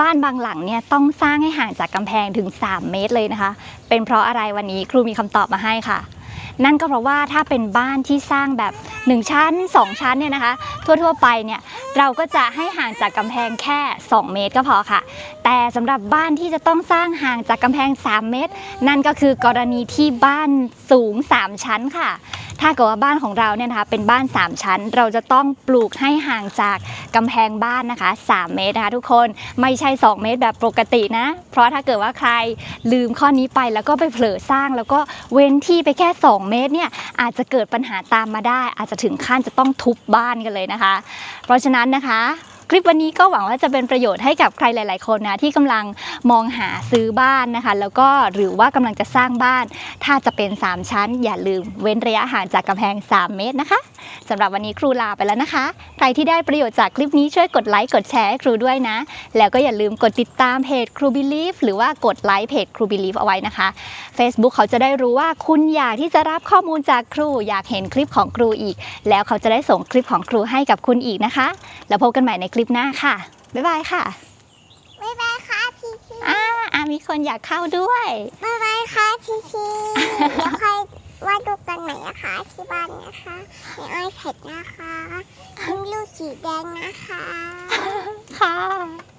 บ้านบางหลังเนี่ยต้องสร้างให้ห่างจากกำแพงถึง 3 เมตรเลยนะคะ เป็นเพราะอะไรวันนี้ครูมีคำตอบมาให้ค่ะ นั่นก็เพราะว่าถ้าเป็นบ้านที่สร้างแบบ 1 ชั้น 2 ชั้นเนี่ยนะคะ ทั่วๆไปเนี่ยเราก็จะให้ห่างจากกำแพงแค่ 2 เมตรก็พอค่ะ แต่สำหรับบ้านที่จะต้องสร้างห่างจากกำแพง 3 เมตร นั่นก็คือกรณีที่บ้านสูง 3 ชั้นค่ะ ถ้าเกิดว่าบ้านของเราเนี่ยนะคะเป็นบ้าน 3 ชั้น เราจะต้องปลูกให้ห่างจากกำแพงบ้านนะคะ 3 เมตรนะคะทุกคนไม่ใช่ 2 เมตรแบบปกตินะ เพราะถ้าเกิดว่าใครลืมข้อนี้ไปแล้วก็ไปเผลอสร้าง แล้วก็เว้นที่ไปแค่ 2 เมตรเนี่ยอาจจะเกิดปัญหาตามมาได้อาจจะถึงขั้นจะต้องทุบบ้านกันเลยนะคะ เพราะฉะนั้นนะคะ ลิปวันนี้ก็หวังว่าจะเป็นประโยชน์ให้กับใครหลาย ๆ คนนะที่กำลังมองหาซื้อบ้านนะคะ แล้วก็หรือว่ากำลังจะสร้างบ้าน ถ้าจะเป็น 3 ชั้น อย่าลืมเว้นระยะห่างจากกำแพง 3 เมตรนะคะสำหรับวันนี้ครูลาไปแล้วนะคะ ใครที่ได้ประโยชน์จากคลิปนี้ช่วยกดไลค์กดแชร์ให้ครูด้วยนะ แล้วก็อย่าลืมกดติดตามเพจครูบิลีฟหรือว่ากดไลค์เพจครูบิลีฟเอาไว้นะคะ Facebook เขาจะได้รู้ว่าคุณอยากที่จะรับข้อมูลจากครู อยากเห็นคลิปของครูอีก แล้วเขาจะได้ส่งคลิปของครูให้กับคุณอีกนะคะ แล้วพบกันใหม่ในคลิปหน้าค่ะ บ๊ายบายค่ะ บ๊ายบายค่ะพี่พี่อ่าอ่ามีคนอยากเข้าด้วย บ๊ายบายค่ะพี่พี่เดี๋ยวค่อยวาดรูปกันใหม่นะคะที่บ้านนะคะในไอแพดนะคะยิ้มลูกสีแดงนะคะ ค่ะ